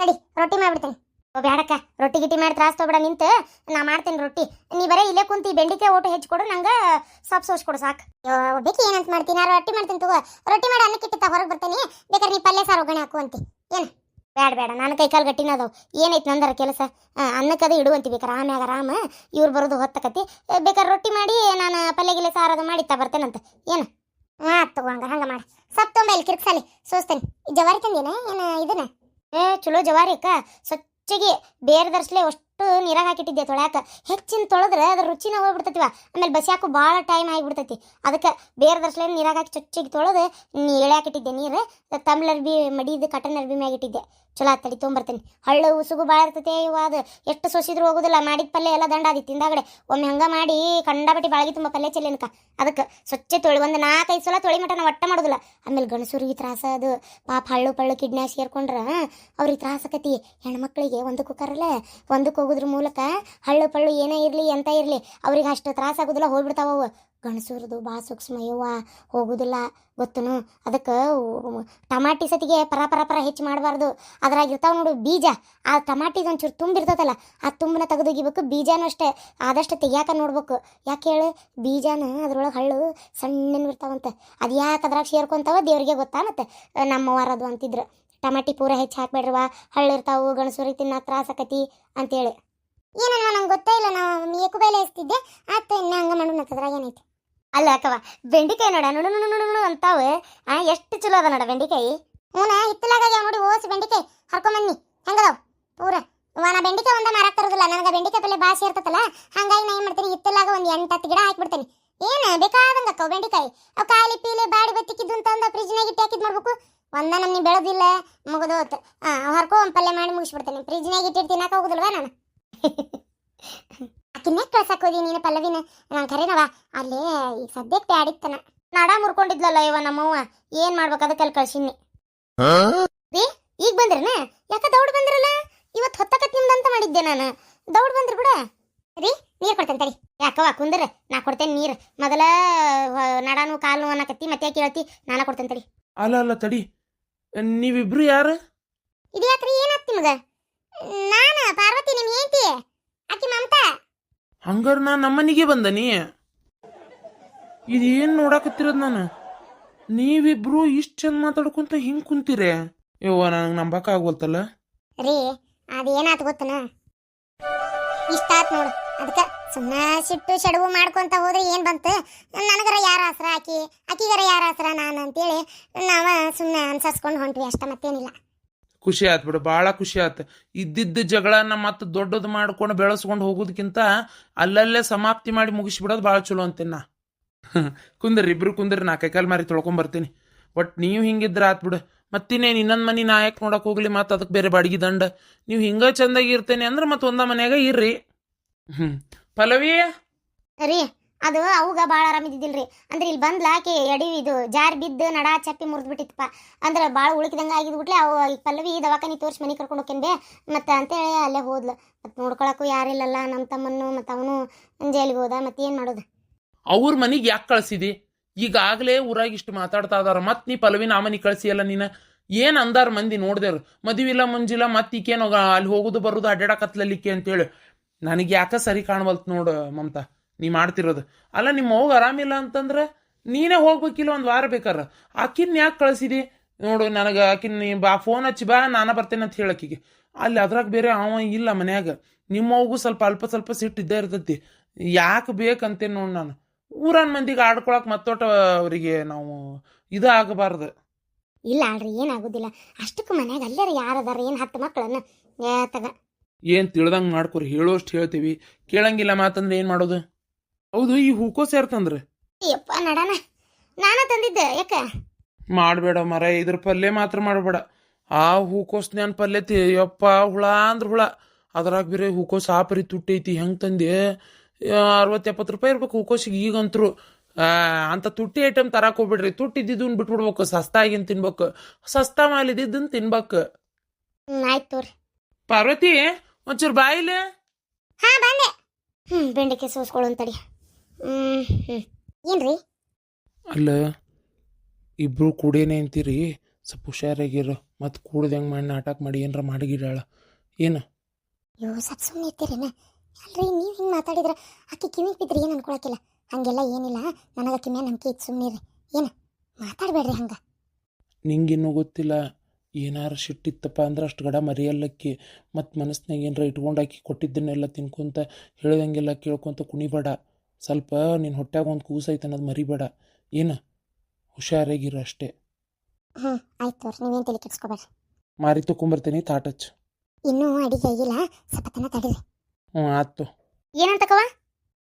ತಡಿ ರೊಟ್ಟಿ ಮಾಡ್ಬಿಡ್ತೀನಿ. ಓ, ಬ್ಯಾಡಕ್ಕ, ರೊಟ್ಟಿ ಗಿಟ್ಟಿ ಮಾಡಿ ತ್ರಾಸ್ ತೊಗೊಬೇಡ, ನಿಂತು. ನಾ ಮಾಡ್ತೀನಿ ರೊಟ್ಟಿ. ನೀ ಬರೇ ಇಲ್ಲೇ ಕುಂತಿ ಬೆಂಡಿಕಾಯಿ ಊಟ ಹೆಚ್ಚಿಕೊಡು ನಂಗೆ ಸೊಪ್ಪು ಸೋಸ್ಕೊಡು ಸಾಕು. ಬೇಕಿ ಏನಂತ ಮಾಡ್ತೀನಿ ನಾನು ರೊಟ್ಟಿ ಮಾಡ್ತೀನಿ ತಗೋ. ರೊಟ್ಟಿ ಮಾಡಿ, ಅನ್ನಕ್ಕೆ ಇಟ್ಟಿತ್ತ, ಹೊರಗೆ ಬರ್ತೀನಿ. ಬೇಕಾದ್ರೆ ನೀ ಪಲ್ಯ ಸಾರು ಒಗ್ಗರಣೆ ಹಾಕು ಅಂತಿ. ಏನು? ಬೇಡ ಬೇಡ ನಾನು ಕೈ ಕಾಲು ಗಟ್ಟಿನ ಅದಾವ. ಏನೈತೆ ನಂದರ ಕೆಲಸ? ಅನ್ನಕ್ಕದು ಇಡುವಂತಿ ಬೇಕಾರೆ, ಆಮ್ಯಾಗ ಆರಾಮ ಇವ್ರು ಬರೋದು ಹೊತ್ತಕತಿ. ಬೇಕಾದ್ರೆ ರೊಟ್ಟಿ ಮಾಡಿ, ನಾನು ಪಲ್ಯ ಗಿಲ್ಲೆ ಸಾರು ಅದು ಮಾಡಿ ತಾ ಬರ್ತೇನಂತ. ಏನು? ಹಾಂ ತಗೋ ಹಂಗ ಹಂಗೆ ಮಾಡಿ. ಸಪ್ ತೊಂಬ ಇಲ್ಲಿ ಕಿರ್ಕ್ಸಲಿ ಸೋಸ್ತೇನೆ. ಜವಾರಿ ತಂದೇನ ಏನು, ಇದನ್ನ? ಏ, ಚಲೋ ಜವಾರಿ ಅಕ್ಕ. ಸ್ವಚ್ಛಗೆ ಬೇರೆ ದರ್ಸ್ಲೆ ಅಷ್ಟು ನೀರಾಗ ಹಾಕಿಟ್ಟಿದ್ದೆ ತೊಳ್ಯಾಕ. ಹೆಚ್ಚಿನ ತೊಳೆದ್ರೆ ಅದ್ರ ರುಚಿನ ಹೋಗ್ಬಿಡ್ತತಿವ. ಆಮೇಲೆ ಬಸ್ಯಾಕು ಭಾಳ ಟೈಮ್ ಆಗಿಬಿಡ್ತೈತಿ. ಅದಕ್ಕೆ ಬೇರೆ ದರ್ಸ್ಲೆ ನೀರಾಗ ಹಾಕಿ ಚೊಚ್ಚಿಗೆ ತೊಳೆದು ನೀ ಎಳ್ಯಾಕಿಟ್ಟಿದ್ದೆ ನೀರು ಅರ್ಬಿ ಮಡಿದು ಕಟನ್ ಅರ್ಬಿ ಮ್ಯಾಗ ಇಟ್ಟಿದ್ದೆ. ಚಲೋ ತಡಿ, ತೊಗೊಂಬರ್ತೀನಿ. ಹಳ್ಳು ಉಸುಗು ಭಾಳ ಇರ್ತೈತೆ, ಇವ ಅದು. ಎಷ್ಟು ಸೊಸಿದ್ರು ಹೋಗುದಿಲ್ಲ, ಮಾಡಿದ ಪಲ್ಯ ಎಲ್ಲ ದಂಡ ಆದಿ ತಿಂದಾಗಡೆ ಒಮ್ಮೆ ಹಂಗ ಮಾಡಿ ಕಂಡಬಟ್ಟಿ ಬಾಳಗಿ ತುಂಬ ಪಲ್ಯ ಚೆಲ್ಲೇನಕ. ಅದಕ್ಕೆ ಸ್ವಚ್ಛ ತೊಳಿ, ಒಂದು ನಾಲ್ಕೈದು ಸಲ ತೊಳಿ ಮಟ ನಾವು ಒಟ್ಟ ಮಾಡೋದಿಲ್ಲ. ಆಮೇಲೆ ಗಣಸೂರಿಗೆ ತ್ರಾಸ ಅದು. ಪಾಪ ಹಳ್ಳು ಪಳ್ಳು ಕಿಡ್ನಿ ಸೇರ್ಕೊಂಡ್ರೆ ಅವ್ರಿಗೆ ತ್ರಾಸ ಆಕತಿ. ಹೆಣ್ಮಕ್ಳಿಗೆ ಒಂದಕ್ಕೆ ಹೋಗಾರಲ್ಲ ಒಂದಕ್ಕೆ ಹೋಗೋದ್ರ ಮೂಲಕ ಹಳ್ಳು ಪಳ್ಳು ಏನೇ ಇರಲಿ, ಎಂತ ಇರಲಿ, ಅವ್ರಿಗೆ ಅಷ್ಟು ತ್ರಾಸ ಆಗೋದಿಲ್ಲ, ಹೋಗ್ಬಿಡ್ತಾವ ಅವು. ಗಣಸೂರದು ಭಾಳ ಸೂಕ್ಷ್ಮ ಯವ್ವ, ಹೋಗುದಿಲ್ಲ ಗೊತ್ತನು? ಅದಕ್ಕೆ ಟಮಾಟಿ ಸತಿಗೆ ಪರ ಪರ ಪರ ಹೆಚ್ಚು ಮಾಡಬಾರ್ದು. ಅದ್ರಾಗ ಇರ್ತಾವ ನೋಡು ಬೀಜ. ಆ ಟಮಾಟಿದು ಒಂಚೂರು ತುಂಬಿರ್ತದಲ್ಲ ಆ ತುಂಬನ ತೆಗೆದೊಗಿಬೇಕು. ಬೀಜನೂ ಅಷ್ಟೇ, ಆದಷ್ಟು ತೆಗಿಯಾಕ ನೋಡ್ಬೇಕು. ಯಾಕೆ ಹೇಳು? ಬೀಜನ ಅದ್ರೊಳಗೆ ಹಳ್ಳು ಸಣ್ಣನ ಇರ್ತಾವಂತ. ಅದು ಯಾಕೆ ಅದ್ರಾಗ ಸೇರ್ಕೊಂತಾವ ದೇವ್ರಿಗೆ ಗೊತ್ತಾ ಮತ್ತೆ? ನಮ್ಮವಾರ ಅದು ಅಂತಿದ್ರು. ಟಮಾಟಿ ಪೂರ ಹೆಚ್ಚು ಹಾಕ್ಬೇಡ್ರವ ಹಳ್ಳು ಇರ್ತಾವು ಗಣಸೂರಿಗೆ ತಿನ್ನೋ ತ್ರಾಸ ಆಕತಿ ಅಂತೇಳಿ. ಏನಲ್ವ ನಂಗೆ ಗೊತ್ತೇ ಇಲ್ಲ ನಾವು ಮೇಕು ಬೇಲೆ ಎಸ್ತಿದ್ದೆ ಆತ ಇನ್ನ ಹಂಗೆ ಮಾಡೋಣ ಅದ್ರಾಗ ಏನೈತಿ? ಅಲ್ಲ ಅಕ್ಕವ ಬೆಂಡಿಕಾಯಿ ನೋಡ, ನುಣು ನುಣು ನುಣು ಅಂತಾವೆ. ಎಷ್ಟು ಚಲೋ ಅದ ನೋಡ ಬೆಂಡಿಕಾಯಿ. ಹ್ಞೂ ಹಿತ್ತಲಾಗ ನೋಡಿ, ಓಸ್ ಬೆಂಡಿಕಾಯಿ. ಹರ್ಕೊಂಬನ್ನಿ ಹೆಂಗದಾವ್? ಪೂರ ನಾ ಬೆಂಡಿಕಾಯಿ ಒಂದ ಮಾರಾಕ್ ತರೋದಿಲ್ಲ. ನನಗೆ ಬೆಂಡಿಕಾಯಿ ಪಲ್ಲೆ ಭಾಷೆ ಇರ್ತತಲ್ಲ ಹಂಗಾಗಿ ನಾ ಏನು ಮಾಡ್ತೀನಿ, ಹಿತ್ತಲಾಗ ಒಂದು ಎಂಟು ಹತ್ತು ಗಿಡ ಹಾಕಿಬಿಡ್ತೀನಿ. ಏನು ಬೇಕಾದಂಗ ಅಕ್ಕವ ಬೆಂಡಿಕಾಯಿ? ಅವು ಕಾಲಿ ಪೀಲೆ ಬಾಡಿ ಬತ್ತಿಕ್ಕಿದ್ದು ಅಂತ ಫ್ರಿಜ್ನಾಗ ಇಟ್ಟು ಹಾಕಿದ್ ಮಾಡ್ಬೇಕು? ಒಂದ ನಮ್ಗೆ ಬೆಳೆದಿಲ್ಲ, ಮುಗಿದೋತ್. ಹಾಂ ಹರ್ಕೊ ಒಂದು ಪಲ್ಯ ಮಾಡಿ ಮುಗಿಸ್ಬಿಡ್ತೀನಿ. ಫ್ರಿಜ್ನಾಗ ಇಟ್ಟಿಟ್ಟು ತಿನ್ನಕ್ಕೆ ನಾನು? ಆಕಿನ್ನೇ ಕಳ್ಸಕ್ ಹೋದಿ ನೀನು ಪಲ್ಲವಿನ? ನಾನು ಕರೆನವ ಅಲ್ಲೇ ಈಗ ಸದ್ಯಕ್ಕೆ ಬ್ಯಾಡಿತ್ತನ. ನಡ ಮುರ್ಕೊಂಡಿದ್ಲಲ್ಲ ಇವ ನಮ್ಮವ್ವ? ಏನ್ ಮಾಡ್ಬೇಕು ಅದಕ್ಕೆ ಅಲ್ಲಿ ಕಳ್ಸಿನಿ ರೀ ಈಗ ಬಂದ್ರನ? ಯಾಕ ದೌಡ್ ಬಂದ್ರಲ್ಲ? ಇವತ್ತು ಹೊತ್ತಕತ್ ನಿಮ್ದಂತ ಮಾಡಿದ್ದೆ ನಾನು. ದೌಡ್ ಬಂದ್ರ ಕೂಡ ರೀ ನೀರ್ ಕೊಡ್ತೇನೆ ತಡಿ. ಯಾಕವ ಕುಂದ್ರ ನಾ ಕೊಡ್ತೇನೆ ನೀರ್. ಮೊದಲ ನಡಾನು ಕಾಲು ಅನ್ನಕತ್ತಿ ಮತ್ತೆ ಯಾಕೆ ಹೇಳ್ತಿ? ನಾನ ಕೊಡ್ತೇನೆ ತಡಿ. ಅಲ್ಲ ಅಲ್ಲ ತಡಿ. ನೀವಿಬ್ರು ಯಾರು? ಇದು ಯಾಕ್ರಿ ಏನಾತ್ ನಿಮ್ಗ? ನಾನ ಪಾರ್ವತಿ ನಿಮ್ ಏಂತಿ ಆಕಿ ಮಮತಾ? ಹಂಗಾರ ನಾ ನಮ್ಮನಿಗೆ ಬಂದನಿ ಇದೇನ್ ನೋಡಾಕತ್ತಿರೋದ್ ನಾನು? ನೀವಿಬ್ರು ಇಷ್ಟ ಚಂದ ಮಾತಾಡ್ಕೊಂತ ಹಿಂಗ್ ಕುಂತೀರಿ? ಯವ್ವ ನನಗೆ ನಂಬಕ ಆಗ್ವಲ್ತಲ್ಲ? ರೀ, ಅದೇನಾತ್ ಗೊತ್ತನ? ಇಷ್ಟ ಆತ್ ನೋಡು, ಅದಕ್ಕೆ ಸುಮ್ಮನೆ ಸಿಟ್ಟು ಶಡವು ಮಾಡ್ಕೊಂತ ಹೋದ್ರೆ ಏನ್ ಬಂತು? ನನಗರ ಯಾರ ಆಸರ ಆಕಿ? ಆಕಿಗರ ಯಾರ ಆಸರ ನಾನು ಅಂತೇಳಿ ನಾವ ಸುಮ್ಮನೆ ಅನ್ಸಸ್ಕೊಂಡು ಹೊಂಟ್ವಿ, ಅಷ್ಟ ಮತ್ತೇನಿಲ್ಲ. ಖುಷಿ ಆಯ್ತು ಬಿಡು, ಭಾಳ ಖುಷಿ ಆಯ್ತು ಇದ್ದಿದ್ದ ಜಗಳನ್ನ ಮತ್ತೆ ದೊಡ್ಡದು ಮಾಡ್ಕೊಂಡು ಬೆಳೆಸ್ಕೊಂಡು ಹೋಗೋದಕ್ಕಿಂತ ಅಲ್ಲಲ್ಲೇ ಸಮಾಪ್ತಿ ಮಾಡಿ ಮುಗಿಸ್ಬಿಡೋದು ಭಾಳ ಚಲೋ ಅಂತೇನ ಕುಂದ್ರಿ, ಇಬ್ರು ಕುಂದ್ರಿ, ನಾ ಕೈಕಾಲ್ ಮಾರಿ ತೊಳ್ಕೊಂಬರ್ತೀನಿ ಬಟ್ ನೀವು ಹಿಂಗಿದ್ರೆ ಆತ್ ಬಿಡು. ಮತ್ತಿನ್ನೇನು, ಇನ್ನೊಂದು ಮನೆ ಯಾಕೆ ನೋಡಕ್ ಹೋಗ್ಲಿ, ಮತ್ತೆ ಅದಕ್ಕೆ ಬೇರೆ ಬಾಡಿಗೆ ದಂಡ. ನೀವು ಹಿಂಗ ಚಂದಾಗಿ ಇರ್ತೇನೆ ಅಂದ್ರೆ ಮತ್ತೆ ಒಂದ ಮನ್ಯಾಗ ಇರ್ರಿ. ಹ್ಞೂ ಪಲ್ಲವಿ? ಅದು ಅವಾಗ ಭಾಳ ಆರಾಮಿದ್ದಿಲ್ರಿ ಅಂದ್ರೆ ಇಲ್ಲಿ ಬಂದ್ಲ ಆಕೆ ಎಡಿ ಇದು ಜಾರ್ ಬಿದ್ದು ನಡ ಚಪ್ಪಿ ಮುರಿದು ಬಿಟ್ಟಿತ್ತಪ್ಪ ಅಂದ್ರೆ ಭಾಳ ಉಳಿಕಿದಂಗೆ ಆಗಿದ್ಬಿಟ್ಲೆ ಅವು ಈ ಪಲ್ಲವಿ ದವಾಖಾನಿ ತೋರಿಸಿ ಮನೆ ಕರ್ಕೊಂಡು ಹೋಗ್ಯನ್ಬೆ ಮತ್ತು ಅಂತೇಳಿ ಅಲ್ಲೇ ಹೋದ್ಲು. ಮತ್ತು ನೋಡ್ಕೊಳಕ್ಕೂ ಯಾರಿಲ್ಲಲ್ಲ ನಮ್ಮ ತಮ್ಮನ್ನು, ಮತ್ತು ಅವನು ಜೈಲಿಗೆ ಹೋದ, ಮತ್ತೆ ಏನು ಮಾಡೋದು? ಅವ್ರ ಮನೆಗೆ ಯಾಕೆ ಕಳ್ಸಿದಿ? ಈಗಾಗಲೇ ಊರಾಗ ಇಷ್ಟು ಮಾತಾಡ್ತಾ ಇದಾರ. ಮತ್ತೆ ನೀ ಪಲ್ಲವಿನ ಆ ಮನೆ ಕಳಿಸಿಯಲ್ಲ ನೀನು? ಏನು ಅಂದಾರ ಮಂದಿ ನೋಡ್ದೇವ್ರು? ಮದುವಿಲ್ಲ ಮುಂಜಿಲ್ಲ, ಮತ್ತೆ ಈಕೇನು ಅಲ್ಲಿ ಹೋಗುದು, ಬರುದು ಅಡ್ಡಾಡಕತ್ಲಲ್ಲಿಕ್ಕೆ ಅಂತೇಳಿ. ನನಗೆ ಯಾಕ ಸರಿ ಕಾಣವಲ್ತು ನೋಡು ಮಮತಾ. ನೀ ಮಾಡ್ತಿರೋದು. ಅಲ್ಲ ನಿಮ್ಮ ಹೋಗಿ ಆರಾಮಿಲ್ಲ ಅಂತಂದ್ರೆ ನೀನೇ ಹೋಗ್ಬೇಕಿಲ್ಲ ಒಂದು ವಾರ ಬೇಕಾರ ಆಕಿನ ಯಾಕೆ ಕಳಿಸಿದಿ? ನೋಡು ನನಗೆ ಆಕಿನ ನೀ ಬಾ ಫೋನ್ ಹಚ್ಚಿ ಬಾ ನಾನು ಬರ್ತೇನೆ ಅಂತ ಹೇಳಕ್ಕಿಗೆ ಅಲ್ಲಿ ಅದ್ರಾಗ ಬೇರೆ ಅವ ಇಲ್ಲ ಮನ್ಯಾಗ. ನಿಮ್ಮವ್ಗೂ ಸ್ವಲ್ಪ ಅಲ್ಪ ಸ್ವಲ್ಪ ಸಿಟ್ಟಿದ್ದೇ ಇರ್ತೈತಿ. ಯಾಕೆ ಬೇಕಂತೇನು ನೋಡು ನಾನು. ಊರನ್ ಮಂದಿಗೆ ಆಡ್ಕೊಳಕ್ ಮತ್ತೋಟ ಅವರಿಗೆ ನಾವು ಇದು ಆಗಬಾರ್ದು. ಇಲ್ಲ ಅಲ್ರಿ ಏನಾಗುದಿಲ್ಲ ಅಷ್ಟಕ್ಕೆ ಮನ್ಯಾಗ ಅಲ್ಲರ ಯಾರದಾರ ಏನು ಹತ್ತು ಮಕ್ಕಳನ್ನ ತಗ ಏನ್ ತಿಳ್ದಂಗ್ ಮಾಡ್ಕೊರಿ ಹೇಳೋಷ್ಟು ಹೇಳ್ತೀವಿ. ಕೇಳಂಗಿಲ್ಲ ಮಾತಂದ್ರೆ ಏನು ಮಾಡೋದು? ಹೌದು ಈ ಹೂಕೋ ಸೇರ್ತಂದ್ರೆ? ಯಪ್ಪ ನಡಾನ. ನಾನ ತಂದಿದ್ದೆ ಯಾಕ? ಮಾಡಬೇಡ ಮರ ಇದ್ರ ಪಲ್ಯ ಮಾತ್ರ ಮಾಡಬೇಡ. ಆ ಹೂಕೋಸ್ ನಾನು ಪಲ್ಯ ತಿ ಯಪ್ಪ ಹುಳ ಅಂದ್ರ ಹುಳ. ಅದ್ರಾಗ ಬೇರೆ ಹೂಕೋಸ್ ಆಪರಿ ತುಟ್ಟೈತಿ ಹೆಂಗ್ ತಂದೆ? ಅರವತ್ತು ಎಪ್ಪತ್ತು ರೂಪಾಯಿ ಇರ್ಬೇಕು ಹೂಕೋಸಿಗೆ ಈಗಂತರು. ಅಂತ ತುಟ್ಟಿ ಐಟಮ್ ತರಕ್ ಹೋಗ್ಬಿಡ್ರಿ. ತುಟ್ಟಿದ್ದನ್ ಬಿಟ್ಬಿಡ್ಬೇಕು ಸಸ್ತಾ ಆಗಿನ್ ತಿನ್ಬೇಕು. ಸಸ್ತಾ ಮಾಲಿದ್ದಿದ್ದನ್ ತಿನ್ಬೇಕು. ಆಯ್ತು ತೋರಿ. ಪಾರ್ವತಿ ಒಂಚೂರು ಬಾಯಿಲೆ ಹಾ ಬಂದೆ. ಹ್ಞೂ ಬೆಂಡೆಕಾಯಿ ಸೋಸ್ಕೊಳ್ಳೋ ಏನ್ರಿ? ಅಲ್ಲ ಇಬ್ರು ಕೂಡೇನೆ ಅಂತೀರಿ? ಸ್ವಲ್ಪ ಹುಷಾರಾಗಿರು. ಮತ್ತು ಕೂಡ್ದಂಗೆ ಮಾಡಿ ನಾಟಕ ಮಾಡಿ ಏನರ ಮಾಡಿಗಿಡಾಳ. ಏನು? ಅಯ್ಯೋ ಸತ್ ಸುಮ್ಮನೆ ಇರ್ತೀರೇನ ಅಲ್ರಿ ನೀವು ಹಿಂಗೆ ಮಾತಾಡಿದ್ರೆ ಆಕೆ ಕಿವಿಗೆ ಬಿದ್ರಿ ಏನು ಅನ್ಕೊಳಕಿಲ್ಲ. ಹಂಗೆಲ್ಲ ಏನಿಲ್ಲ. ನನಗೆ ಆಕೆ ಮೇಲೆ ನಂಬಿಕೆ ಇತ್ತು ಸುಮ್ಮನೆ ಏನು? ಮಾತಾಡಬೇಡ್ರಿ ಹಂಗೆ. ನಿಂಗಿನ್ನೂ ಗೊತ್ತಿಲ್ಲ. ಏನಾರು ಸಿಟ್ಟಿತ್ತಪ್ಪ ಅಂದ್ರೆ ಅಷ್ಟು ಗಡ ಮರಿಯಲ್ಲಕ್ಕಿ. ಮತ್ತು ಮನಸ್ಸಿನಾಗ ಏನರ ಇಟ್ಕೊಂಡು ಆಕಿ ಕೊಟ್ಟಿದ್ದನ್ನೆಲ್ಲ ತಿನ್ಕೊಂತ ಹೇಳ್ದಂಗೆಲ್ಲ ಕೇಳ್ಕೊಂತ ಕುಣಿಬೇಡ. ಸ್ವಲ್ಪ ನಿನ್ನ ಹೊಟ್ಟ್ಯಾಗ ಒಂದು ಕೂಸೈತೆ ಅನ್ನೋದು ಮರಿಬೇಡ. ಏನು? ಹುಷಾರಾಗಿರ ಅಷ್ಟೇ. ಹಾಂ ಆಯ್ತು ತೋರಿ ನೀವೇನು ತಲೆ ಮಾರಿ ತೊಗೊಂಬರ್ತೀನಿ ತಾಟಚ್ ಇನ್ನೂ ಅಡಿಗೆ ಆಗಿಲ್ಲ ಸ್ವಲ್ಪ ತನ ತಡೀರಿ. ಹ್ಞೂ ಆಯ್ತು. ಏನಂತಕವ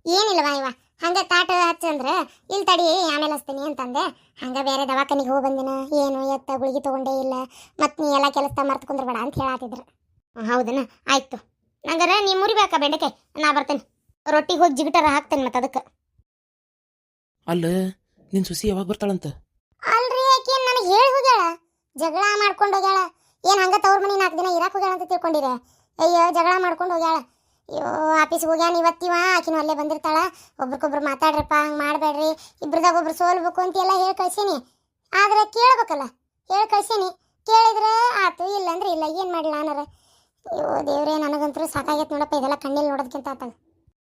ಏನಿಲ್ಲವಾ ಇವ? ಹಂಗ ತಾಟ ಹಚ್ಚಂದ್ರ ಇಲ್ಲಿ ತಡಿ ಆಮೇಲೆ ಹಚ್ತೀನಿ ಅಂತಂದೆ. ಹಂಗ ಬೇರೆ ದವಾಖಾನಿಗೆ ಹೋಗಿ ಬಂದಿನ ಏನು ಎತ್ತ ಗುಳಿಗೆ ತಗೊಂಡೇ ಇಲ್ಲ. ಮತ್ತೆ ನೀ ಎಲ್ಲ ಕೆಲಸ ಮರ್ತ್ ಕುಂದ್ರಬೇಡ ಅಂತ ಹೇಳಾತಿದ್ರು. ಹೌದನ? ಆಯ್ತು. ನಂಗಾರ ನೀ ಮುರಿಬೇಕಾ ಬೆಂಡಕೆ ನಾ ಬರ್ತೇನೆ. ರೊಟ್ಟಿಗೆ ಹೋಗಿ ಜಿಗಟರ ಹಾಕ್ತೇನೆ ಮತ್ತೆ ಅದಕ್ಕೆ. ಅಲ್ಲ ನಿನ್ ಸುಸಿ ಯಾವಾಗ ಬರ್ತಾಳಂತ? ಅಲ್ರಿ ಆಕೆ ನನಗೆ ಹೇಳಿ ಹೋಗ್ಯಾಳ. ಜಗಳ ಮಾಡ್ಕೊಂಡು ಹೋಗ್ಯಾಳ. ಏನ್ ಹಂಗ ತವ್ರ ಮನೆ ನಾಲ್ಕು ದಿನ ಇರಾಕ್ ಹೋಗ್ಯಾಳ ಅಂತ ತಿಳ್ಕೊಂಡಿರ ಅಯ್ಯೋ ಜಗಳ ಮಾಡ್ಕೊಂಡು ಹೋಗ್ಯಾಳ. ಅಯ್ಯೋ ಆಫೀಸ್ಗೆ ಹೋಗ್ಯಾನ ಇವತ್ತಿವ? ಆಕಿನೂ ಅಲ್ಲೇ ಬಂದಿರ್ತಾಳ. ಒಬ್ರಿಗೊಬ್ರು ಮಾತಾಡ್ರಪ್ಪ ಹಂಗೆ ಮಾಡಬೇಡ್ರಿ. ಇಬ್ರದಾಗ ಒಬ್ರು ಸೋಲ್ಬೇಕು ಅಂತ ಎಲ್ಲ ಹೇಳಿ ಕಳ್ಸೀನಿ. ಆದ್ರೆ ಕೇಳ್ಬೇಕಲ್ಲ ಹೇಳಿ ಕಳ್ಸೀನಿ. ಕೇಳಿದ್ರೆ ಆತು ಇಲ್ಲಂದ್ರೆ ಇಲ್ಲ. ಏನು ಮಾಡಲಿ ನಾನಾರ ಅಯ್ಯೋ ದೇವ್ರೇ ನನಗಂತೂ ಸಾಕಾಗೈತೆ ನೋಡಪ್ಪ. ಇದೆಲ್ಲ ಕಣ್ಣಲ್ಲಿ ನೋಡೋದಕ್ಕಿಂತ ಆತಾಗ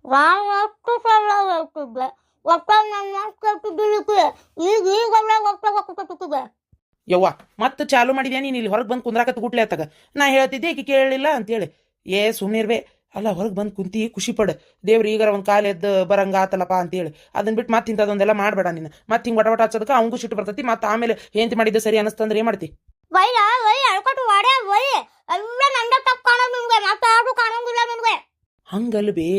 ಎಷ್ಟು ಸಲ ಹೇಳ್ತಿದ್ದೆ ಒಟ್ಟ ನನ್ನ ಕೇಳ್ತಿದ್ದಿಲಿಕ್ಕೆ ಈಗ ಈಗೆಲ್ಲ ಒಟ್ಟ ಹೋಗ್ತಿದ್ದೆ ಯವ್ವ ಮತ್ತೆ ಚಾಲು ಮಾಡಿದ್ಯಾ ನೀನು ಇಲ್ಲಿ? ಹೊರಗೆ ಬಂದು ಕುಂದ್ರಾಕತ್ ಗುಟ್ಲೆ ಆತಾಗ ನಾ ಹೇಳ್ತಿದ್ದೆ ಈಕಿ ಕೇಳಲಿಲ್ಲ ಅಂತೇಳಿ. ಏ ಸುಮ್ಮನಿರ್ಬೇ ಅಲ್ಲ ಹೊರಗೆ ಬಂದು ಕುಂತಿ ಖುಷಿ ಪಡು. ದೇವ್ರು ಈಗಾರ ಒಂದು ಕಾಲು ಎದ್ದು ಬರಂಗ ಆತಲ್ಲಪ್ಪ ಅಂತೇಳಿ. ಅದನ್ನ ಬಿಟ್ಟು ಮತ್ತೆ ಇಂಥದೊಂದೆಲ್ಲ ಮಾಡಬೇಡ ನೀನು. ಮತ್ತೆ ಹಿಂಗೆ ವಟ ಹಚ್ಚೋದಕ್ಕೆ ಅವಂಗೂ ಸಿಟ್ಟು ಬರ್ತೈತಿ ಮತ್ತೆ ಆಮೇಲೆ ಹೆಂತಿ ಮಾಡಿದ್ದು ಸರಿ ಅನಿಸ್ತಂದ್ರೆ ಏನು ಮಾಡ್ತಿ? ವಯ್ಯ ವೈ ಅಳ್ಕೊಟ್ಟು ವಾಡ್ಯ ವೈ ಎಲ್ಲ ನಂದ ತಪ್ಪು ಕಾಣೋ ನಿನ್ಗೆ ಮತ್ತೆ ಯಾರು ಕಾಣೋಂಗಿಲ್ಲ ನಿನ್ಗೆ ಹಂಗಲ್ಬೇ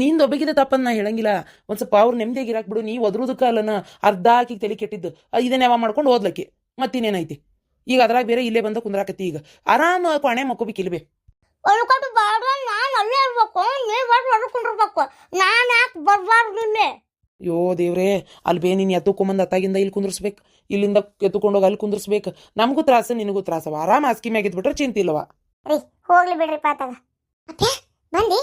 ನಿಂದು ಒಬ್ಬಗಿದ ತಪ್ಪನ್ನ ನಾ ಹೇಳಂಗಿಲ್ಲ. ಒಂದು ಸ್ವಲ್ಪ ಅವ್ರು ನೆಮ್ಮದಿಯಾಗಿ ಇರಾಕ್ಬಿಡು ಬಿಡು ನೀ ಒದ್ರುದಕ್ಕೆ ಅಲ್ಲನ ಅರ್ಧ ಹಾಕಿ ತಲೆ ಕೆಟ್ಟಿದ್ದು. ಇದನ್ನ ಯಾವ ಮಾಡ್ಕೊಂಡು ಓದ್ಲಕ್ಕೆ? ಮತ್ತಿನ್ನೇನೈತಿ? ಈಗ ಅದ್ರಾಗ ಬೇರೆ ಇಲ್ಲೇ ಬಂದ ಕುಂದ್ರಾಕತಿ ಈಗ. ಆರಾಮ ಕೊಣೆ ಮಕ್ಕೋಬೇಕು ಇಲ್ಬೇ. ಅಳ್ಕೊಟ್ಟು ಬಾಡ ನಾನು ಅಲ್ಲೇ ಇರ್ಬೇಕು ನೀವ್ ಬಂದು ನಾನು ಯಾಕೆ ಬರ್ಬಾರ್ದು ಇಲ್ಲೇ ಯೋ ದೇವ್ರೇ ಅಲ್ಲಿ ಬೇ ನೀನು ಎತ್ತುಕೊಂಬಂದು ಅತ್ತಾಗಿಂದ ಇಲ್ಲಿ ಕುಂದ್ರಸ್ಬೇಕು. ಇಲ್ಲಿಂದ ಎತ್ತುಕೊಂಡೋಗಿ ಅಲ್ಲಿ ಕುಂದ್ರಸ್ಬೇಕು. ನಮಗೂ ತ್ರಾಸ ನಿನಗೂ ತ್ರಾಸ ಆರಾಮ ಆಸ್ಕಿ ಮ್ಯಾಗಿದ್ಬಿಟ್ರೆ ಚಿಂತೆ ಇಲ್ಲವ ರೀ ಹೋಗ್ಲಿ ಬಿಡ್ರಿ ಪಾತಾಗ ಮತ್ತೆ ಬಂದಿ?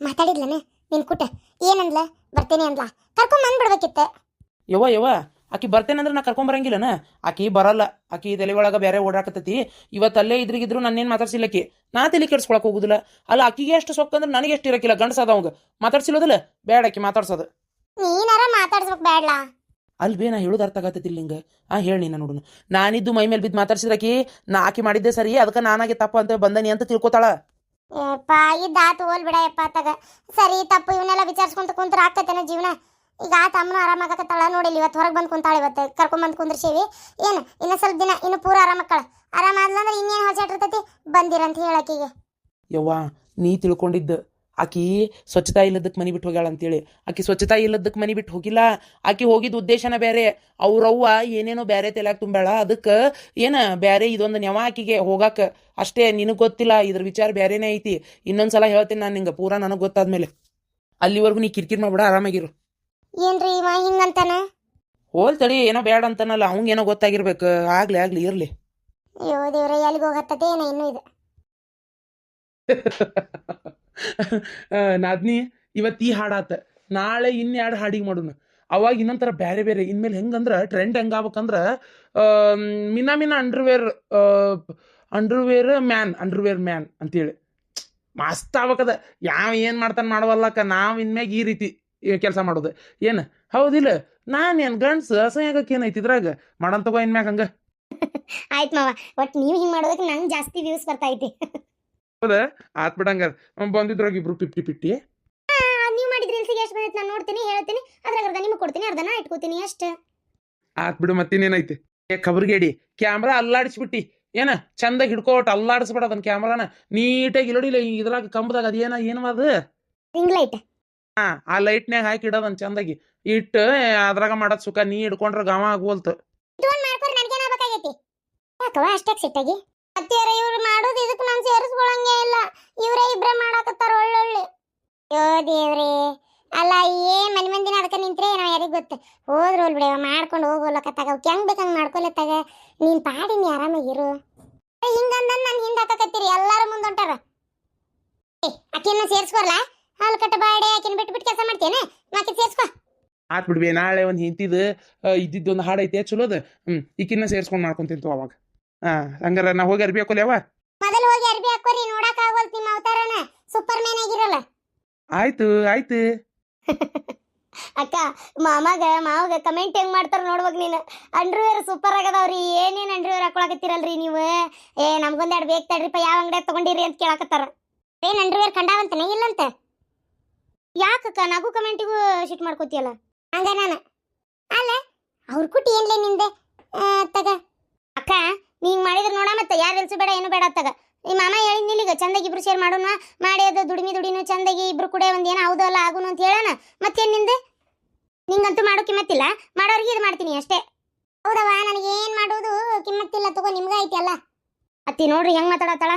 ಮಾತಾಡಿದ್ಲನ? ನಿನ್ ಕುಟ ಏನಂದ್ಲ? ಬರ್ತೇನೆ ಅಂದ್ಲ. ಕರ್ಕೊಂಡ್ ಬಂದ್ಬಿಡ್ಬೇಕಿತ್ತ. ಯವ್ವ ಯವ್ವ ಆಕಿ ಬರ್ತೇನಂದ್ರೆ ನಾ ಕರ್ಕೊಂಬರಂಗಿಲ್ಲನ ಆಕಿ ಬರಲ್ಲ. ಆಕಿ ತಲೆ ಒಳಗೆ ಬೇರೆ ಓಡಾಕತ್ತೈತಿ. ಇವತ್ತು ಅಲ್ಲೇ ಇದ್ರಿಗಿದ್ರು ನನ್ನೇನು ಮಾತಾಡ್ಸಿಲ್ಲಕಿ ನಾ ತಲೆ ಕೆಡ್ಸ್ಕೊಳಕ್ ಹೋಗುದಿಲ್ಲ. ಅಲ್ಲ ಆಕಿಗೆ ಎಷ್ಟು ಸೊಕ್ಕಂದ್ರೆ ನನಗೆ ಎಷ್ಟು ಇರಕ್ಕಿಲ್ಲ ಗಂಡಸದ ಅವಂಗ ಮಾತಾಡ್ಸಿಲ್ಲೋದಿಲ್ಲ? ಬೇಡ ಆಕಿ ಮಾತಾಡ್ಸೋದು. ನೀನಾರ ಮಾತಾಡ್ಸ್ಬೇಕು ಬೇಡ್ಲ ಅಲ್ಲಿ ಬೇ ನಾ ಹೇಳೋದು ಅರ್ಥ ಆಗತ್ತಿಲ್ಲ ಹಿಂಗೆ ಆ ಹೇಳಿ ನೀನು ನೋಡುನು. ನಾನಿದ್ದು ಮೈ ಮೇಲೆ ಬಿದ್ದು ಮಾತಾಡ್ಸಿದ್ರಾಕಿ ನಾ ಆಕಿ ಮಾಡಿದ್ದೆ ಸರಿ ಅದಕ್ಕೆ ನಾನಾಗೆ ತಪ್ಪ ಅಂತ ಬಂದನಿ ಅಂತ ತಿಳ್ಕೊತಾಳ. ಯಪ್ಪ, ಇದ್ದಾತು, ಹೋಲ್ ಬಿಡ ಯಪ್ಪ ತಗ ಸರಿ, ತಪ್ಪು, ಇವನ್ನೆಲ್ಲ ವಿಚಾರಿಸ್ಕೊಂತ ಕುಂತ್ರ ಆಕತ್ತೇನ ಜೀವನ. ಈಗ ಆತ ಅಮ್ಮನು ಆರಾಮಾಗತ್ತಾಳ ನೋಡಿಲ್ಲ ಇವತ್ತು ಹೊರಗೆ ಬಂದು ಕುಂತಾಳೆ ಇವತ್ತು. ಕರ್ಕೊಂಬಂದು ಬಂದು ಕುಂದ್ರಸೇವಿ. ಏನು, ಇನ್ನ ಸ್ವಲ್ಪ ದಿನ, ಇನ್ನು ಪೂರ ಆರಾಮಕ್ಕಳ ಆರಾಮಾದ್ಲಂದ್ರೆ ಇನ್ನೇನು ಹೊಸಾಟಿರ್ತೈತಿ ಬಂದಿರಂತ ಹೇಳಕ್ಕೀಗ ಯವ್ವ, ನೀ ತಿಳ್ಕೊಂಡಿದ್ದ. ಆಕಿ ಸ್ವಚ್ಛತಾ ಇಲ್ಲದಕ್ಕೆ ಮನಿ ಬಿಟ್ಟು ಹೋಗ್ಯಾಳ ಅಂತೇಳಿ. ಆಕಿ ಸ್ವಚ್ಛತಾ ಇಲ್ಲದಕ್ಕೆ ಮನಿ ಬಿಟ್ಟು ಹೋಗಿಲ್ಲ. ಆಕಿ ಹೋಗಿದ್ದ ಉದ್ದೇಶನ ಬೇರೆ ಅವ್ರವ್ವ ಏನೇನೋ ಬೇರೆ ತಲೆಯಾಗ ತುಂಬಾಳ ಅದಕ್ಕೆ ಏನ ಬೇರೆ ಇದೊಂದು ನೆವ ಆಕಿಗೆ ಹೋಗಾಕ. ಅಷ್ಟೇ ನಿನಗೆ ಗೊತ್ತಿಲ್ಲ ಇದ್ರ ವಿಚಾರ ಬೇರೆನೇ ಐತಿ. ಇನ್ನೊಂದ್ಸಲ ಹೇಳ್ತೀನಿ ನಾನು ನಿಂಗೆ. ಪೂರಾ ನನಗೆ ಗೊತ್ತಾದ್ಮೇಲೆ. ಅಲ್ಲಿವರೆಗೂ ನೀ ಕಿರಿಕಿರಿ ಮಾಡ್ಬಿಡ ಆರಾಮಾಗಿರು. ಏನ್ರಿ ಇವ ಹಿಂಗಂತಾನ ಹೋಲ್ ತಡಿ ಏನೋ ಬೇಡ ಅಂತಾನಲ್ಲ ಅವಂಗ ಏನೋ ಗೊತ್ತಾಗಿರ್ಬೇಕು. ಆಗ್ಲಿ ಆಗ್ಲಿ ಇರ್ಲಿ. ಅಯ್ಯೋ ದೇವ್ರ ಎಲ್ಲಿಗೆ ಹೋಗತ್ತತೆ ಏನೋ ಇನ್ನೂ ಇದೆ? ನಾದ್ನಿ, ಇವತ್ತು ಈ ಹಾಡಾತ. ನಾಳೆ ಇನ್ನೆರಡು ಹಾಡಿಗೆ ಮಾಡೋಣ? ಅವಾಗ ಇನ್ನೊಂಥರ ಬೇರೆ ಬೇರೆ ಇನ್ಮೇಲೆ ಹೆಂಗಂದ್ರೆ ಟ್ರೆಂಡ್ ಹೆಂಗಾಗ್ಬೇಕಂದ್ರೆ ಮಿನಾ Mina underwear underwear man underwear man ಅಂತೇಳಿ. ಮಸ್ತ್ ಆಗ್ಬೇಕದ. ಯಾವ ಏನು ಮಾಡ್ತಾನೆ ಮಾಡವಲ್ಲಕ್ಕ, ನಾವು ಇನ್ಮ್ಯಾಗ ಈ ರೀತಿ ಕೆಲಸ ಮಾಡೋದು. ಏನು? ಹೌದಿಲ್ಲ? ನಾನು ಏನು ಅಸಹ್ಯ ಆಗಕ ಏನೈತಿ ಇದ್ರಾಗ? ಮಾಡಂತಗೋ ತಗೋ ಇನ್ಮ್ಯಾಗ ಹಂಗೆ. ಆಯ್ತು ಮಾವ. ಒಟ್ಟು ನೀವು ಹಿಂಗೆ ಮಾಡೋದಕ್ಕೆ ನಂಗೆ ಜಾಸ್ತಿ ವ್ಯೂಸ್ ಬರ್ತಾ ಐತಿ. ಹೌದಾ? ಆತ್ ಬಿಡಂಗ ಬಂದಿದ್ರಾಗ ಇಬ್ರು ಪಿಪ್ಟಿ ಪಿಟ್ಟಿ. ನೀವು ಮಾಡಿದ ರೀಲ್ಸಿಗೆ ಎಷ್ಟು ಬಂದೈತೆ ನಾನು ನೋಡ್ತೀನಿ ಹೇಳ್ತೀನಿ. ಅದ್ರಾಗ ಅರ್ಧ ನಿಮಗೆ ಕೊಡ್ತೀನಿ ಅರ್ಧನ ಇಟ್ಕೋತೀನಿ ಅಷ್ಟೇ. ಆತ್ ಬಿಡು ಮತ್ತಿನ್ನೇನೈತಿ ಏ ಖಬರ್ಗೇಡಿ ಕ್ಯಾಮ್ರಾ ಅಲ್ಲಾಡಿಸ್ಬಿಟ್ಟಿ. ಏನ ಚಂದಾಗಿ ಹಿಡ್ಕೋಟ್ ಅಲ್ಲಾಡಿಸ್ಬೇಡ ಅದನ್ನ ಕ್ಯಾಮ್ರಾನ ನೀಟಾಗಿ ಇಲ್ಲೋಡಿಲ್ಲ ಇದ್ರಾಗ ಕಂಬದಾಗ ಅದೇನ ಏನು ಅದು ರಿಂಗ್ ಲೈಟ್ ಹಾ ಆ ಲೈಟ್ನ್ಯಾಗ ಹಾಕಿ ಇಡೋದನ್ ಚಂದಾಗಿ. ಇಟ್ಟು ಅದ್ರಾಗ ಮಾಡೋದ್ ಸುಖ ನೀ ಹಿಡ್ಕೊಂಡ್ರ ಗಮ ಬೇಕಾಗೈತಿ ಯಾಕವ ಅಷ್ಟಾಗಿ ಸಿಟ್ಟಾಗಿ? ಇವ್ರು ಮಾಡೋದು ಇದಕ್ಕೆ ನಾನು ಸೇರಿಸ್ಕೊಳಂಗೇ ಇಲ್ಲ ಇವರೇ ಇಬ್ರೇ ಮಾಡಾಕತ್ತಾರ ಒಳ್ಳೊಳ್ಳೆ ಯೋ ದೇವ್ರೇ ಅಲ್ಲ ಏನ್ ಮನೆ ಮಂದಿನ ಅದಕ್ಕೆ ನಿಂತ್ರೆ ಹೋದ್ರೋಲ್ ಬಿಡವ ಮಾಡ್ಕೊಂಡು ಹೋಗೋಲಕತ್ತಾಗ ಅವ್ಕೆ ಹೆಂಗ್ ಬೇಕಂಗ್ ಮಾಡ್ಕೊಲತ್ತಾಗ ನೀನ್ ಪಾಡಿನ ಆರಾಮಾಗಿರು. ಹಿಂಗಂದ ನಾನು ಹಿಂದೆ ಹಾಕಕತ್ತೀರಿ. ಎಲ್ಲಾರು ಮುಂದೊಂಟಾರ. ಏ ಆಕಿನ ಸೇರ್ಸ್ಕೊರ್ಲ? ಹಾಲು ಕಟ್ಟ ಬಾಡೆ ಆಕಿನ ಬಿಟ್ಟು ಬಿಟ್ಟು ಕೆಲಸ ಮಾಡ್ತೇನೆ. ಮಾಕಿ ಸೇರ್ಸ್ಕೊ. ಆತ್ ಬಿಡ್ಬಿ ನಾಳೆ ಒಂದ್ ಹಿಂತಿದ್ ಇದ್ದಿದ್ದು ಒಂದು ಹಾಡು ಐತೆ ಚಲೋದ ಹ್ಮ್ ಈಕಿನ್ನ ಸೇರ್ಸ್ಕೊಂಡ್ ಮಾಡ್ಕೊಂತಿಂತು ಅವಾಗ. ಹಾ ಹಂಗಾರ ನಾ ಹೋಗಿ ಅರ್ಬಿ ಹಾಕೊಲ್ಯಾವ? ಮೊದಲು ಹೋಗಿ ಅರ್ಬಿ ಹಾಕೋರಿ ನೋಡಕ್ ಆಗೋಲ್ ನಿಮ್ಮ ಅವತಾರನ. ಸೂಪರ್ ಮ್ಯಾನ್ ಆಗಿರಲ್ಲ. ಆಯ್ತು ಆಯ್ತು. ಅಕ್ಕ, ಮಾಮಾಗ, ಮಾವಾಗ ಕಮೆಂಟ್ ಹೆಂಗ್ ಮಾಡ್ತಾರ ನೋಡ್ಬೇಕು ನೀನು. ಅಂಡ್ರವೇರ್ ಸೂಪರ್ ಆಗದವ್ರಿ. ಏನೇನ್ ಅಂಡ್ರವೇರ್ ಹಾಕೊಳಕತ್ತೀರಲ್ರಿ ನೀವು? ಏ, ನಮ್ಗೊಂದ್ ಎರಡು ಬೇಕು ತಡ್ರಿಪ್ಪ ಯಾವ ಅಂಗಡಿ ತಗೊಂಡಿರಿ ಅಂತ ಕೇಳಕತ್ತಾರ. ಏನ್ ಅಂಡ್ರವೇರ್ ಕಂಡಾವಂತನೇ? ಇಲ್ಲಂತ? ಯಾಕಕ್ಕ, ನಗು ಕಮೆಂಟಿಗೂ ಶಿಟ್ ಮಾಡ್ಕೋತಿಯಲ್ಲ? ಹಂಗ ನಾನು? ಅಲ್ಲ, ಅವ್ರ ಕುಟ್ಟಿ ಏನ್ಲೇ ನಿಂದೆ? ತಗ. ಅಕ್ಕ ನೀಂಗ್ ಮಾಡಿದ್ರ ನೋಡ ಮತ್ತೆ, ಯಾರು ಎಲ್ಸು ಬೇಡ, ಏನು ಬೇಡ ತಗ. ನಿಮ್ಮ ಮಾಮ ಹೇಳಿದ್ನಿಲ್ಲ ಈಗ ಚಂದಾಗಿ ಇಬ್ರು ಶೇರ್ ಮಾಡೋಣ, ಮಾಡಿ ಅದು ದುಡಿಮಿ ದುಡಿನು ಚಂದಾಗಿ ಇಬ್ರು ಕೂಡ ಒಂದು ಏನೋ ಹೌದು ಆಗುನು ಅಂತ ಹೇಳೋಣ. ಮತ್ತೇನ್ ನಿಂದೆ? ನಿಂಗಂತೂ ಮಾಡೋ ಕಿಮ್ಮತ್ತಿಲ್ಲ. ಮಾಡೋರಿಗೆ ಇದು ಮಾಡ್ತೀನಿ ಅಷ್ಟೇ. ಹೌದವ್ವ, ನನಗೆ ಏನು ಮಾಡೋದು? ಕಿಮ್ಮತ್ತಿಲ್ಲ ತಗೋ, ನಿಮ್ಗ ಐತಿ ಅಲ್ಲ. ಅತ್ತಿ ನೋಡ್ರಿ ಹೆಂಗ್ ಮಾತಾಡತ್ತಾಳ.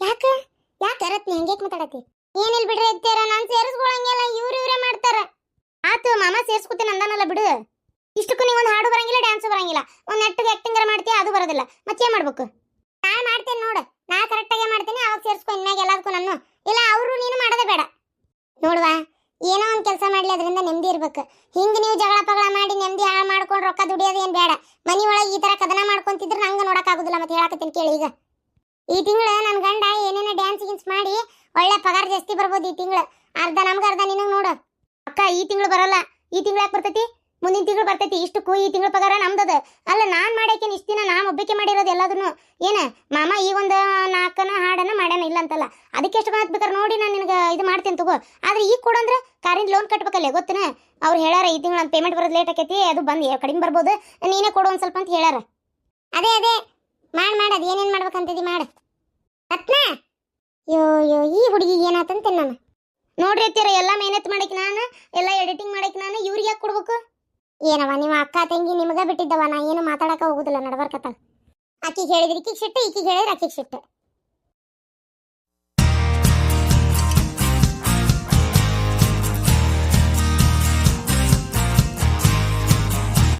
ಯಾಕ? ಯಾಕೆ ರತ್ನಿ ಹಂಗೇಕ್ ಮಾತಾಡತ್ತಿ? ಏನಿಲ್ ಬಿಡ್ರಿ ಎತ್ತಾರ ನಾನ್ ಸೇರಿಸ್ಕೊಳಂಗಿಲ್ಲ, ಇವ್ರು ಇವ್ರೇ ಮಾಡ್ತಾರ. ಆತು ಮಾಮ ಸೇರ್ಸ್ಕೊತೀನಿ ಅಂದಾನಲ್ಲ ಬಿಡು. ಇಷ್ಟಕ್ಕೂ ನೀವು ಒಂದು ಹಾಡು ಬರಂಗಿಲ್ಲ, ಡ್ಯಾನ್ಸ್ ಬರಂಗಿಲ್ಲ. ಒಂದ್ ನೆಟ್ಟಿಗೆ ಆ್ಯಕ್ಟಿಂಗರ ಮಾಡ್ತೀಯ, ಅದು ಬರೋದಿಲ್ಲ. ಮತ್ತೇನ್ ಮಾಡ್ಬೇಕು? ನಾನು ಮಾಡ್ತೇನೆ ನೋಡು. ನಾ ಕರೆಕ್ಟಾಗೆ ಮಾಡ್ತೀನಿ ಅವಾಗ ಸೇರ್ಸ್ಕೊ ಇನ್ಮ್ಯಾಗ ಎಲ್ಲದಕ್ಕೂ ನಾನು. ಇಲ್ಲ, ಅವರು ನೀನು ಮಾಡೋದೇ ಬೇಡ. ನೋಡುವ, ಏನೋ ಒಂದು ಕೆಲಸ ಮಾಡ್ಲಿ, ಅದರಿಂದ ನೆಮ್ಮದಿ ಇರ್ಬೇಕು. ಹಿಂಗೆ ನೀವು ಜಗಳ ಪಗಳ ಮಾಡಿ ನೆಮ್ಮದಿ ಹಾಳು ಮಾಡ್ಕೊಂಡು ರೊಕ್ಕ ದುಡಿಯೋದು ಏನು ಬೇಡ. ಮನಿ ಈ ಥರ ಕದನ ಮಾಡ್ಕೊಂತಿದ್ರೆ ನಂಗೆ ನೋಡೋಕ್ಕಾಗೋದಿಲ್ಲ ಮತ್ತೆ ಹೇಳಕತ್ತೀನಿ ಕೇಳಿ ಈಗ. ಈ ತಿಂಗಳು ನನ್ನ ಗಂಡ ಏನೇನೋ ಡ್ಯಾನ್ಸ್ ಗಿನ್ಸ್ ಮಾಡಿ ಒಳ್ಳೆ ಪಗಾರ ಜಾಸ್ತಿ ಬರ್ಬೋದು ಈ ತಿಂಗಳು. ಅರ್ಧ ನಮ್ಗೆ ಅರ್ಧ ನಿನಗೆ ನೋಡು. ಅಕ್ಕ, ಈ ತಿಂಗಳು ಬರಲ್ಲ. ಈ ತಿಂಗಳು ಯಾಕೆ ಬರ್ತೈತಿ? ಮುಂದಿನ ತಿಂಗಳು ಬರ್ತೈತಿ ಇಷ್ಟಕ್ಕೂ ಈ ತಿಂಗಳ ಪಗಾರ ನಮ್ದದ. ಅಲ್ಲ, ನಾನು ಮಾಡಾಕೇನು ಇಷ್ಟು ದಿನ ನಾನು ಒಬ್ಬಕ್ಕೆ ಮಾಡಿರೋದು ಎಲ್ಲದನ್ನು ಏನ, ಮಾಮ ಈ ಒಂದು ನಾಲ್ಕನ ಹಾಡನ್ನು ಮಾಡ್ಯಾನ ಇಲ್ಲ ಅಂತಲ್ಲ ಅದಕ್ಕೆ ಎಷ್ಟು ಬೇಕಾದ್ರೆ ನೋಡಿ ನಾನು ನಿನಗೆ ಇದು ಮಾಡ್ತೀನಿ ತಗೋ. ಆದ್ರೆ ಈಗ ಕೊಡಂದ್ರೆ ಕಾರಿನ ಲೋನ್ ಕಟ್ಬೇಕಲ್ಲ, ಗೊತ್ತನ? ಅವ್ರು ಹೇಳಾರ ಈ ತಿಂಗಳು ಪೇಮೆಂಟ್ ಬರೋದು ಲೇಟ್ ಆಕೈತಿ, ಅದು ಬಂದು ಕಡಿಮೆ ಬರ್ಬೋದು. ನೀನೇ ಕೊಡು ಒಂದು ಸ್ವಲ್ಪ ಅಂತ ಹೇಳ್ಯಾರ. ಅದೇ ಅದೇ. ಮಾಡಿ, ಮಾಡ್, ಅದು ಏನೇನು ಮಾಡ್ಬೇಕಂತಿದಿ ಮಾಡು. ರತ್ನ? ಯೋ ಯೋ ಈ ಹುಡುಗಿಗೆ ಏನಾತಂತೆ ನಾನು ನೋಡ್ರಿ ಅತ್ತೀರ ಎಲ್ಲ ಮೇಹನತ್ ಮಾಡಕ್ಕೆ ನಾನು, ಎಲ್ಲ ಎಡಿಟಿಂಗ್ ಮಾಡಕ್ಕೆ ನಾನು, ಇವ್ರಿಗೆ ಯಾಕೆ ಕೊಡ್ಬೇಕು? ಏನವ ನಿಮ್ಮ ಅಕ್ಕ ತಂಗಿ ನಿಮಗ ಬಿಟ್ಟಿದ್ದವ ನಾ ಏನು ಮಾತಾಡಕ ಹೋಗುದಿಲ್ಲ ನಡ್ಬರ್ಕತ್ತ ಅಕ್ಕಿಗೆ ಹೇಳಿದ್ರಿ ಈಕಿಗೆ ಸಿಟ್ಟು ಈಕಿಗೆ ಹೇಳಿದ್ರೆ ಅಕ್ಕಿಗೆ ಸಿಟ್ಟು